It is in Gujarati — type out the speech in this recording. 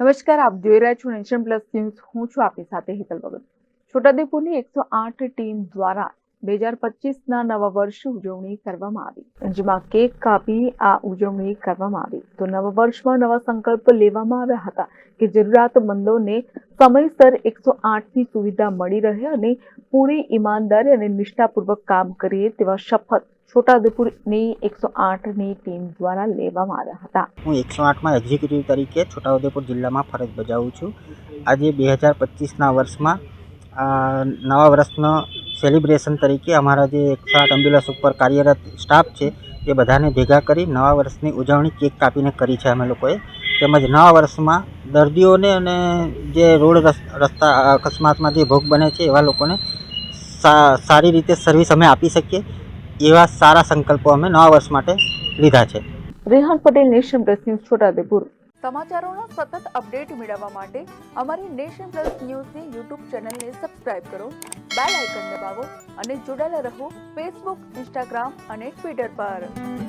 નમસ્કાર, આપ જોઈ રહ્યા છો નેશન પ્લસ ન્યૂઝ. હું છું આપની સાથે હેતલ ભગત. છોટાઉદેપુરની એકસો આઠ ટીમ દ્વારા બે હજાર પચીસના નવા વર્ષ ઉજવણી કરવામાં આવી. જેમાં કેક કાપી આ ઉજવણી કરવામાં આવી. તો નવા વર્ષમાં નવા સંકલ્પ લેવામાં આવ્યા હતા કે જરૂરિયાતમંદોને સમયસર એકસો આઠની સુવિધા મળી રહે અને પૂરી ઈમાનદારી અને નિષ્ઠાપૂર્વક કામ કરીએ તેવા શપથ છોટાઉદેપુરની એકસો આઠની ટીમ દ્વારા લેવામાં આવ્યા હતા. હું એકસો આઠમાં એક્ઝિક્યુટિવ તરીકે છોટાઉદેપુર જિલ્લામાં ફરજ બજાવું છું. આજે બે હજાર પચીસના વર્ષમાં નવા વર્ષનો સેલિબ્રેશન તરીકે અમારા જે એકસો આઠ એમ્બ્યુલન્સ ઉપર કાર્યરત સ્ટાફ છે, એ બધાને ભેગા કરી નવા વર્ષની ઉજવણી કેક કાપીને કરી છે અમે લોકોએ. તેમજ નવા વર્ષમાં દર્દીઓને અને જે રોડ રસ- રસ્તા અકસ્માતમાં જે ભોગ બને છે એવા લોકોને સારી રીતે સર્વિસ અમે આપી શકીએ. એવા સારા સંકલ્પો અમે નવા વર્ષ માટે લીધા છે. Rehan Patel Nation Plus News Chhota Udepur. સમાચારોના સતત અપડેટ મેળવવા માટે અમારી નેશન પ્લસ ન્યૂઝની યુટ્યુબ ચેનલને સબસ્ક્રાઇબ કરો બેલ આઇકન દબાવો અને જોડાયેલા રહો ફેસબુક ઇન્સ્ટાગ્રામ અને ટ્વિટર પર.